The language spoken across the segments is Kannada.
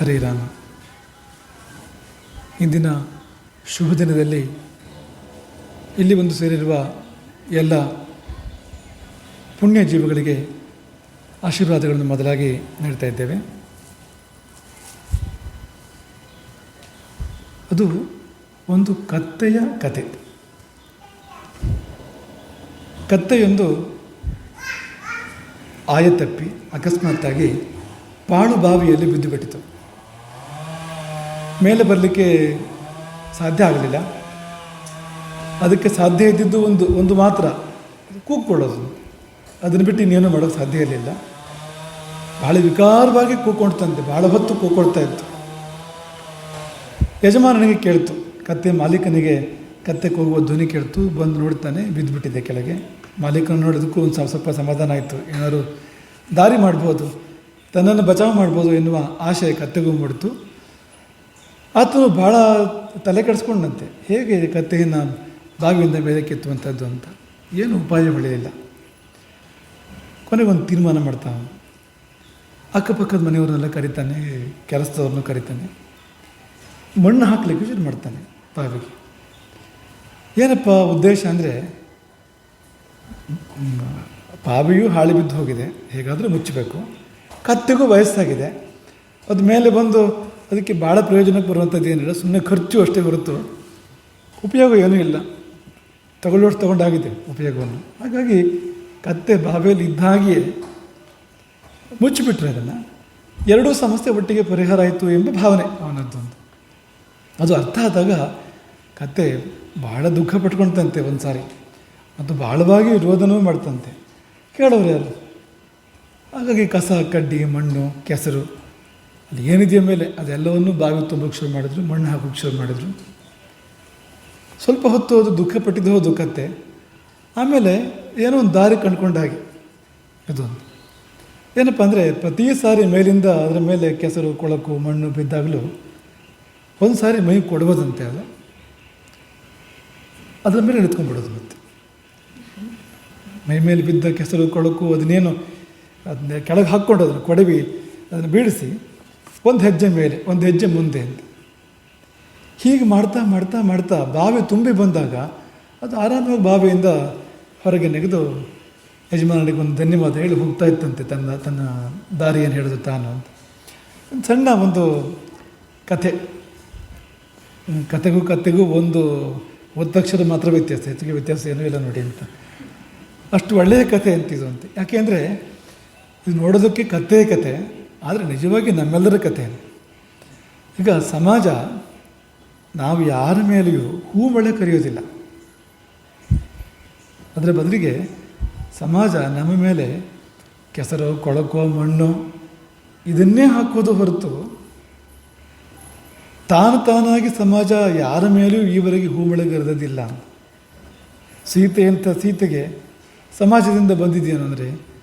ಹರೇ ರಾಮ. ಇಂದಿನ ಶುಭ ದಿನದಲ್ಲಿ ಇಲ್ಲಿ ಒಂದು ಸೇರಿರುವ ಎಲ್ಲ ಪುಣ್ಯ ಜೀವಗಳಿಗೆ ಆಶೀರ್ವಾದಗಳನ್ನು ಮೊದಲಾಗಿ ನೀಡ್ತಾ ಇದ್ದೇವೆ. ಅದು ಒಂದು ಕತ್ತೆಯ ಕತೆ. ಕತ್ತೆಯೊಂದು ಆಯತಪ್ಪಿ ಅಕಸ್ಮಾತ್ತಾಗಿ ಪಾಳು ಬಾವಿಯಲ್ಲಿ ಬಿದ್ದು ಬಿಟ್ಟಿತು ಮೇಲೆ ಬರಲಿಕ್ಕೆ ಸಾಧ್ಯ ಆಗಲಿಲ್ಲ. ಅದಕ್ಕೆ ಸಾಧ್ಯ ಇದ್ದಿದ್ದು ಒಂದು ಒಂದು ಮಾತ್ರ, ಕೂಗ್ಕೊಳ್ಳೋದು. ಅದನ್ನು ಬಿಟ್ಟು ಇನ್ನೇನು ಮಾಡೋಕ್ಕೆ ಸಾಧ್ಯ ಇರಲಿಲ್ಲ. ಭಾಳ ವಿಕಾರವಾಗಿ ಕೂಕೊಳ್ತಂತೆ ಭಾಳ ಹೊತ್ತು ಕೂಕೊಳ್ತಾ ಇತ್ತು. ಯಜಮಾನನಿಗೆ ಕೇಳ್ತು, ಕತ್ತೆ ಮಾಲೀಕನಿಗೆ, ಕತ್ತೆ ಕೂಗುವ ಧ್ವನಿ ಕೇಳ್ತು, ಬಂದು ನೋಡ್ತಾನೆ ಬಿದ್ದುಬಿಟ್ಟಿದೆ ಕೆಳಗೆ. ಮಾಲೀಕನ ನೋಡೋದಕ್ಕೂ ಒಂದು ಸ್ವಲ್ಪ ಸ್ವಲ್ಪ ಸಮಾಧಾನ ಆಯಿತು. ಏನಾದರೂ ದಾರಿ ಮಾಡ್ಬೋದು, ತನ್ನನ್ನು ಬಚಾವ್ ಮಾಡ್ಬೋದು ಎನ್ನುವ ಆಶಯ ಕತ್ತೆಗೂ ಮೂಡಿತು. ಆತನು ಭಾಳ ತಲೆ ಕೆಡಿಸ್ಕೊಂಡಂತೆ. ಹೇಗೆ ಕತ್ತೆಯನ್ನು ಬಾವಿಯಿಂದ ಮೇಲೆ ಕೆತ್ತುವಂಥದ್ದು ಅಂತ? ಏನು ಉಪಾಯ ಬೆಳೆಯಲಿಲ್ಲ ಕೊನೆಗೊಂದು ತೀರ್ಮಾನ ಮಾಡ್ತಾನೆ ಅಕ್ಕಪಕ್ಕದ ಮನೆಯವ್ರನ್ನೆಲ್ಲ ಕರಿತಾನೆ, ಕೆಲಸದವ್ರನ್ನೂ ಕರಿತಾನೆ. ಮಣ್ಣು ಹಾಕ್ಲಿಕ್ಕೆ ಶುರು ಮಾಡ್ತಾನೆ ಬಾವಿಗೆ. ಏನಪ್ಪ ಉದ್ದೇಶ ಅಂದರೆ ಬಾವಿಯೂ ಹಾಳಿ ಬಿದ್ದು ಹೋಗಿದೆ, ಹೇಗಾದರೂ ಮುಚ್ಚಬೇಕು. ಕತ್ತೆಗೂ ವಯಸ್ಸಾಗಿದೆ. ಅದು ಮೇಲೆ ಬಂದು ಅದಕ್ಕೆ ಭಾಳ ಪ್ರಯೋಜನಕ್ಕೆ ಬರುವಂಥದ್ದು ಏನಿಲ್ಲ ಸುಮ್ಮನೆ ಖರ್ಚು ಅಷ್ಟೇ ಹೊರತು. ಉಪಯೋಗ ಏನೂ ಇಲ್ಲ. ತಗೊಳ್ಳೋಷ್ಟು ತಗೊಂಡಾಗಿದೆ ಉಪಯೋಗವನ್ನು. ಹಾಗಾಗಿ ಕತ್ತೆ ಬಾವಿಯಲ್ಲಿ ಇದ್ದಾಗಿಯೇ ಮುಚ್ಚಿಬಿಟ್ರೆ ಅದನ್ನು. ಎರಡೂ ಸಮಸ್ಯೆ ಒಟ್ಟಿಗೆ ಪರಿಹಾರ ಆಯಿತು ಎಂಬ ಭಾವನೆ ಅವನದ್ದು ಅಂತ ಅದು ಅರ್ಥ ಆದಾಗ ಕತ್ತೆ ಭಾಳ ದುಃಖ ಪಟ್ಕೊಳ್ತಂತೆ ಒಂದು ಸಾರಿ ಮತ್ತು ಭಾಳವಾಗಿ ವಿರೋಧನವೂ ಮಾಡ್ತಂತೆ. ಕೇಳೋರು ಯಾರು? ಹಾಗಾಗಿ ಕಸ, ಕಡ್ಡಿ, ಮಣ್ಣು, ಕೆಸರು. ಅದು ಏನಿದೆಯ ಮೇಲೆ ಅದೆಲ್ಲವನ್ನೂ ಬಾವಿ ತುಂಬಕ್ಕೆ ಶುರು ಮಾಡಿದ್ರು, ಮಣ್ಣು ಹಾಕೋಕ್ಕೆ ಶುರು ಮಾಡಿದರು. ಸ್ವಲ್ಪ ಹೊತ್ತು ಅದು ದುಃಖ ಪಟ್ಟಿದ್ದು ಹೋದು, ಕತ್ತೆ. ಆಮೇಲೆ ಏನೋ ಒಂದು ದಾರಿ ಕಂಡ್ಕೊಂಡ ಹಾಗೆ. ಇದು. ಏನಪ್ಪ ಅಂದರೆ, ಪ್ರತಿ ಸಾರಿ ಮೇಲಿಂದ ಅದರ ಮೇಲೆ ಕೆಸರು, ಕೊಳಕು, ಮಣ್ಣು ಬಿದ್ದಾಗಲೂ ಒಂದು ಸಾರಿ ಮೈ ಕೊಡ್ಬೋದಂತೆ ಅದು ಅದರ ಮೇಲೆ ನಿಂತ್ಕೊಂಡ್ಬಿಡೋದು ಮತ್ತೆ. ಮೈ ಮೇಲೆ ಬಿದ್ದ ಕೆಸರು, ಕೊಳಕು, ಅದನ್ನೇನು ಅದನ್ನ ಕೆಳಗೆ ಹಾಕ್ಕೊಂಡು ಅದನ್ನು ಕೊಡವಿ, ಅದನ್ನು ಬೀಳಿಸಿ ಒಂದು ಹೆಜ್ಜೆ ಮೇಲೆ, ಒಂದು ಹೆಜ್ಜೆ ಮುಂದೆ ಅಂತ. ಹೀಗೆ ಮಾಡ್ತಾ ಮಾಡ್ತಾ ಮಾಡ್ತಾ ಬಾವಿ ತುಂಬಿ ಬಂದಾಗ ಅದು ಆರಾಮಾಗಿ ಬಾವಿಯಿಂದ ಹೊರಗೆ ನೆಗೆದು ಯಜಮಾನನಿಗೆ ಒಂದು ಧನ್ಯವಾದ ಹೇಳಿ ಹೋಗ್ತಾ ಇತ್ತಂತೆ ತನ್ನ ತನ್ನ ದಾರಿಯನ್ನು ಹಿಡಿದು ತಾನು ಅಂತ. ಒಂದು ಸಣ್ಣ ಒಂದು ಕಥೆ. ಕಥೆಗೂ ಕತೆಗೂ ಒಂದು ಒತ್ತಕ್ಷರ ಮಾತ್ರ ವ್ಯತ್ಯಾಸ, ಹೆಚ್ಚಿಗೆ ವ್ಯತ್ಯಾಸ ಏನೂ ಇಲ್ಲ ನೋಡಿ ಅಂತ. ಅಷ್ಟು ಒಳ್ಳೆಯ ಕತೆ ಅಂತಿದು ಅಂತ. ಯಾಕೆಂದರೆ ಇದು ನೋಡೋದಕ್ಕೆ ಕಥೆಯ ಕತೆ ಆದರೆ ನಿಜವಾಗಿ ನಮ್ಮೆಲ್ಲರ ಕಥೆ ಈಗ ಸಮಾಜ ನಾವು ಯಾರ ಮೇಲೆಯೂ ಹೂ ಮಳೆ ಕರೆಯೋದಿಲ್ಲ. ಅದರ ಬದಲಿಗೆ ಸಮಾಜ ನಮ್ಮ ಮೇಲೆ ಕೆಸರು, ಕೊಳಕೋ, ಮಣ್ಣು ಇದನ್ನೇ ಹಾಕೋದು ಹೊರತು ತಾನು ತಾನಾಗಿ ಸಮಾಜ ಯಾರ ಮೇಲೂ ಈವರೆಗೆ ಹೂಮಳೆಗರೆದಿಲ್ಲ ಸೀತೆ ಅಂತ ಸೀತೆಗೆ ಸಮಾಜದಿಂದ ಬಂದಿದೆಯೇನೆಂದರೆ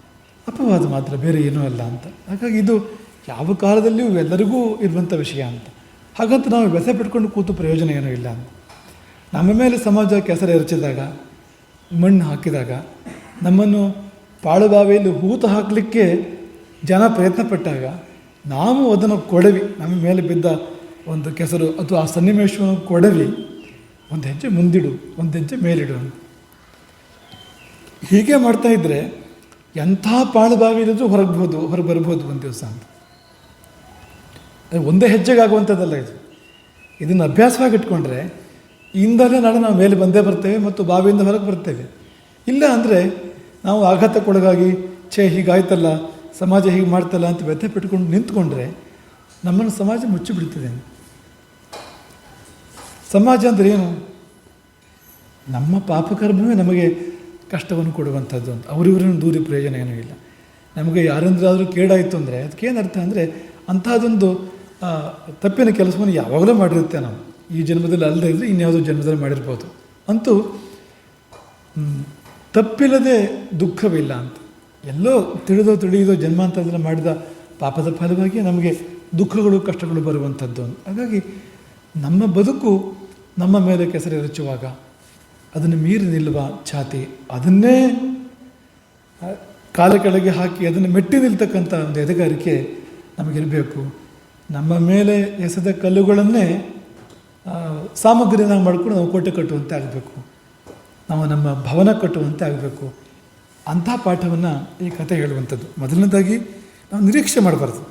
ಅಪವಾದ ಮಾತ್ರ, ಬೇರೆ ಏನೂ ಅಲ್ಲ ಅಂತ. ಹಾಗಾಗಿ ಇದು ಯಾವ ಕಾಲದಲ್ಲಿಯೂ ಎಲ್ಲರಿಗೂ ಇರುವಂಥ ವಿಷಯ ಅಂತ. ಹಾಗಂತ ನಾವು ವ್ಯಸೆ ಪಿಟ್ಕೊಂಡು ಕೂತು ಪ್ರಯೋಜನ ಏನೂ ಇಲ್ಲ ಅಂತ. ನಮ್ಮ ಮೇಲೆ ಸಮಾಜ ಕೆಸರು ಎರಚಿದಾಗ, ಮಣ್ಣು ಹಾಕಿದಾಗ, ನಮ್ಮನ್ನು ಪಾಳುಬಾವಿಯಲ್ಲಿ ಹೂತು ಹಾಕಲಿಕ್ಕೆ ಜನ ಪ್ರಯತ್ನ ಪಟ್ಟಾಗ ನಾವು ಅದನ್ನು ಕೊಡವಿ. ನಮ್ಮ ಮೇಲೆ ಬಿದ್ದ ಒಂದು ಕೆಸರು ಅಥವಾ ಆ ಸನ್ನಿವೇಶವನ್ನು ಕೊಡವಿ. ಒಂದು ಹೆಜ್ಜೆ ಮುಂದಿಡು, ಒಂದು ಹೆಜ್ಜೆ ಮೇಲಿಡು ಹೀಗೆ ಮಾಡ್ತಾ ಇದ್ದರೆ ಎಂಥ ಪಾಳು ಬಾವಿ ಇರೋದು ಹೊರಗ್ಬೋದು ಹೊರಗೆ ಬರ್ಬೋದು ಒಂದು ದಿವಸ ಅಂತ. ಅದು ಒಂದೇ ಹೆಜ್ಜೆಗಾಗುವಂಥದ್ದಲ್ಲ ಇದು. ಇದನ್ನು ಅಭ್ಯಾಸವಾಗಿ ಇಟ್ಕೊಂಡ್ರೆ ಇಂದಲೇ ನಾಳೆ ನಾವು ಮೇಲೆ ಬಂದೇ ಬರ್ತೇವೆ ಮತ್ತು ಬಾವಿಯಿಂದ ಹೊರಗೆ ಬರ್ತೇವೆ. ಇಲ್ಲ ಅಂದರೆ ನಾವು ಆಘಾತಕ್ಕೊಳಗಾಗಿ ಛೇ, ಹೀಗಾಯ್ತಲ್ಲ, ಸಮಾಜ ಹೀಗೆ ಮಾಡ್ತಲ್ಲ ಅಂತ ವ್ಯಥೆ ಪಿಟ್ಕೊಂಡು ನಿಂತ್ಕೊಂಡ್ರೆ ನಮ್ಮನ್ನು ಸಮಾಜ ಮುಚ್ಚಿಬಿಡ್ತದೆ. ಸಮಾಜ ಅಂದರೆ ಏನು? ನಮ್ಮ ಪಾಪಕರ್ಮವೇ ನಮಗೆ ಕಷ್ಟವನ್ನು ಕೊಡುವಂಥದ್ದು ಅಂತ. ಅವರಿವರನ್ನು ದೂರಿ ಪ್ರಯೋಜನ ಏನೂ ಇಲ್ಲ. ನಮಗೆ ಯಾರಂದ್ರಾದರೂ ಕೇಡಾಯಿತು ಅಂದರೆ ಅದಕ್ಕೇನು ಅರ್ಥ ಅಂದರೆ ಅಂಥದ್ದೊಂದು ತಪ್ಪಿನ ಕೆಲಸವನ್ನು ಯಾವಾಗಲೂ ಮಾಡಿರುತ್ತೆ ನಾವು. ಈ ಜನ್ಮದಲ್ಲಿ ಅಲ್ಲದೆ ಇದ್ದರೆ ಇನ್ಯಾವುದೋ ಜನ್ಮದಲ್ಲಿ ಮಾಡಿರ್ಬೋದು. ಅಂತೂ ತಪ್ಪಿಲ್ಲದೆ ದುಃಖವಿಲ್ಲ ಅಂತ. ಎಲ್ಲೋ ತಿಳಿದೋ ತಿಳಿಯದೋ ಜನ್ಮಾಂತರದಲ್ಲಿ ಮಾಡಿದ ಪಾಪದ ಫಲವಾಗಿ ನಮಗೆ ದುಃಖಗಳು, ಕಷ್ಟಗಳು ಬರುವಂಥದ್ದು. ಹಾಗಾಗಿ ನಮ್ಮ ಬದುಕು ನಮ್ಮ ಮೇಲೆ ಕೆಸರು ಎರಚುವಾಗ ಅದನ್ನು ಮೀರಿ ನಿಲ್ಲುವ ಛಾತಿ. ಅದನ್ನೇ ಕಾಲ ಕೆಳಗೆ ಹಾಕಿ ಅದನ್ನು ಮೆಟ್ಟಿ ನಿಲ್ತಕ್ಕಂಥ ಒಂದು ಎದೆಗಾರಿಕೆ ನಮಗಿರಬೇಕು ನಮ್ಮ ಮೇಲೆ ಎಸೆದ ಕಲ್ಲುಗಳನ್ನೇ ಸಾಮಗ್ರಿಯನ್ನಾಗಿ ಮಾಡಿಕೊಂಡು ನಾವು ಕೋಟೆ ಕಟ್ಟುವಂತೆ ಆಗಬೇಕು. ನಾವು ನಮ್ಮ ಭವನ ಕಟ್ಟುವಂತೆ ಆಗಬೇಕು. ಅಂಥ ಪಾಠವನ್ನು ಈ ಕಥೆ ಹೇಳುವಂಥದ್ದು. ಮೊದಲನೇದಾಗಿ ನಾವು ನಿರೀಕ್ಷೆ ಮಾಡಬಾರ್ದು.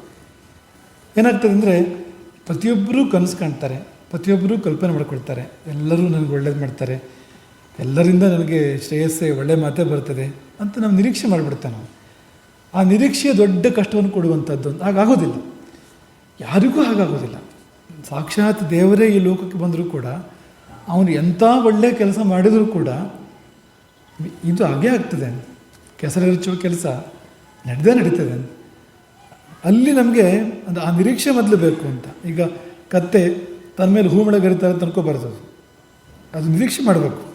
ಏನಾಗ್ತದೆ ಅಂದರೆ, ಪ್ರತಿಯೊಬ್ಬರೂ ಕನಸು ಕಾಣ್ತಾರೆ, ಪ್ರತಿಯೊಬ್ಬರೂ ಕಲ್ಪನೆ ಮಾಡ್ಕೊಳ್ತಾರೆ, ಎಲ್ಲರೂ ನನಗೆ ಒಳ್ಳೇದು ಮಾಡ್ತಾರೆ. ಎಲ್ಲರಿಂದ ನನಗೆ ಶ್ರೇಯಸ್ಸೆ, ಒಳ್ಳೆ ಮಾತೇ ಬರ್ತದೆ ಅಂತ ನಾವು ನಿರೀಕ್ಷೆ ಮಾಡಿಬಿಡ್ತೇವೆ ನಾವು. ಆ ನಿರೀಕ್ಷೆಯ ದೊಡ್ಡ ಕಷ್ಟವನ್ನು ಕೊಡುವಂಥದ್ದು ಹಾಗಾಗೋದಿಲ್ಲ. ಯಾರಿಗೂ ಹಾಗಾಗೋದಿಲ್ಲ. ಸಾಕ್ಷಾತ್ ದೇವರೇ ಈ ಲೋಕಕ್ಕೆ ಬಂದರೂ ಕೂಡ, ಅವನು ಎಂಥ ಒಳ್ಳೆಯ ಕೆಲಸ ಮಾಡಿದರೂ ಕೂಡ, ಇದು ಹಾಗೇ ಆಗ್ತದೆ. ಕೆಸರೆರಚುವ ಕೆಲಸ ನಡೆದೇ ನಡೀತದೆ. ಅಲ್ಲಿ ನಮಗೆ ಅದು ಆ ನಿರೀಕ್ಷೆ ಮೊದಲು ಬೇಕು ಅಂತ. ಈಗ ಕತ್ತೆ ತನ್ನ ಮೇಲೆ ಹೂ ಗರಿತಾರೆ ಅಂತ ಅದು ನಿರೀಕ್ಷೆ ಮಾಡಬೇಕು.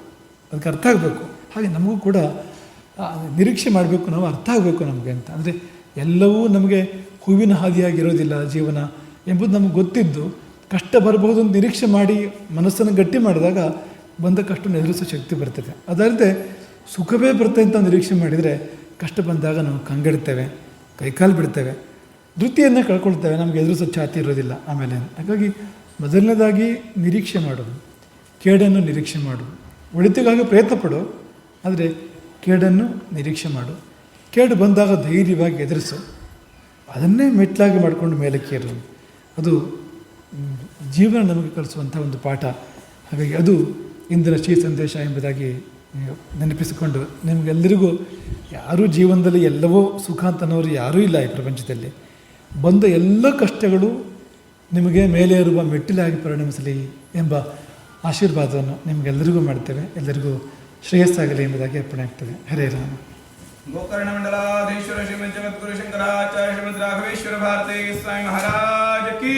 ಅದಕ್ಕೆ ಅರ್ಥ ಆಗಬೇಕು. ಹಾಗೆ ನಮಗೂ ಕೂಡ ನಿರೀಕ್ಷೆ ಮಾಡಬೇಕು, ನಾವು ಅರ್ಥ ಆಗಬೇಕು ನಮಗೆ ಅಂತ. ಅಂದರೆ ಎಲ್ಲವೂ ನಮಗೆ ಹೂವಿನ ಹಾದಿಯಾಗಿರೋದಿಲ್ಲ ಜೀವನ ಎಂಬುದು ನಮಗೆ ಗೊತ್ತಿದ್ದು. ಕಷ್ಟ ಬರಬಹುದು ಅಂತ ನಿರೀಕ್ಷೆ ಮಾಡಿ ಮನಸ್ಸನ್ನು ಗಟ್ಟಿ ಮಾಡಿದಾಗ ಬಂದ ಕಷ್ಟವನ್ನು ಎದುರಿಸೋ ಶಕ್ತಿ ಬರ್ತದೆ. ಅದಲ್ಲದೆ ಸುಖವೇ ಬರ್ತದೆ ಅಂತ ನಿರೀಕ್ಷೆ ಮಾಡಿದರೆ ಕಷ್ಟ ಬಂದಾಗ ನಾವು ಕಂಗೆಡ್ತೇವೆ, ಕೈಕಾಲು ಬಿಡ್ತೇವೆ. ವೃತ್ತಿಯನ್ನೇ ಕಳ್ಕೊಳ್ತೇವೆ, ನಮಗೆ ಎದುರಿಸೋ ಛಾತಿ ಇರೋದಿಲ್ಲ ಆಮೇಲೆ. ಹಾಗಾಗಿ ಮೊದಲನೇದಾಗಿ ನಿರೀಕ್ಷೆ ಮಾಡೋದು, ಕೇಡನ್ನು ನಿರೀಕ್ಷೆ ಮಾಡು ಒಳಿತಿಗಾಗಿ ಪ್ರಯತ್ನ ಪಡು ಆದರೆ ಕೇಡನ್ನು ನಿರೀಕ್ಷೆ ಮಾಡು. ಕೇಡು ಬಂದಾಗ ಧೈರ್ಯವಾಗಿ ಎದುರಿಸು. ಅದನ್ನೇ ಮೆಟ್ಲಾಗಿ ಮಾಡಿಕೊಂಡು ಮೇಲಕ್ಕೇರು ಅದು ಜೀವನ ನಮಗೆ ಕಲಿಸುವಂಥ ಒಂದು ಪಾಠ. ಹಾಗಾಗಿ ಅದು ಇಂದಿನ ಶ್ರೀ ಸಂದೇಶ ಎಂಬುದಾಗಿ ನೆನಪಿಸಿಕೊಂಡು ನಿಮಗೆಲ್ಲರಿಗೂ, ಯಾರೂ ಜೀವನದಲ್ಲಿ ಎಲ್ಲವೋ ಸುಖ ಅಂತನೋರು ಯಾರೂ ಇಲ್ಲ ಈ ಪ್ರಪಂಚದಲ್ಲಿ. ಬಂದ ಎಲ್ಲ ಕಷ್ಟಗಳು ನಿಮಗೆ ಮೇಲೆ ಇರುವ ಮೆಟ್ಟಿಲಾಗಿ ಪರಿಣಮಿಸಲಿ ಎಂಬ ಆಶೀರ್ವಾದವನ್ನು ನಿಮಗೆಲ್ಲರಿಗೂ ಮಾಡ್ತೇವೆ. ಎಲ್ಲರಿಗೂ ಶ್ರೇಯಸ್ಸಾಗಲಿ ಎಂಬುದಾಗಿ ಅರ್ಪಣೆ ಆಗ್ತದೆ. ಹರೇ ರಾಮ. ಗೋಕರ್ಣ ಮಂಡಲಾಧೀಶ್ವರ ಶ್ರೀ ಪಂಚಮದ್ಗುರು ಶಂಕರಾಚಾರ್ಯ ಶ್ರೀಮಂತ ರಾಘವೇಶ್ವರ ಭಾರತಿ ಸ್ವಾಮಿ ಮಹಾರಾಜ ಕಿ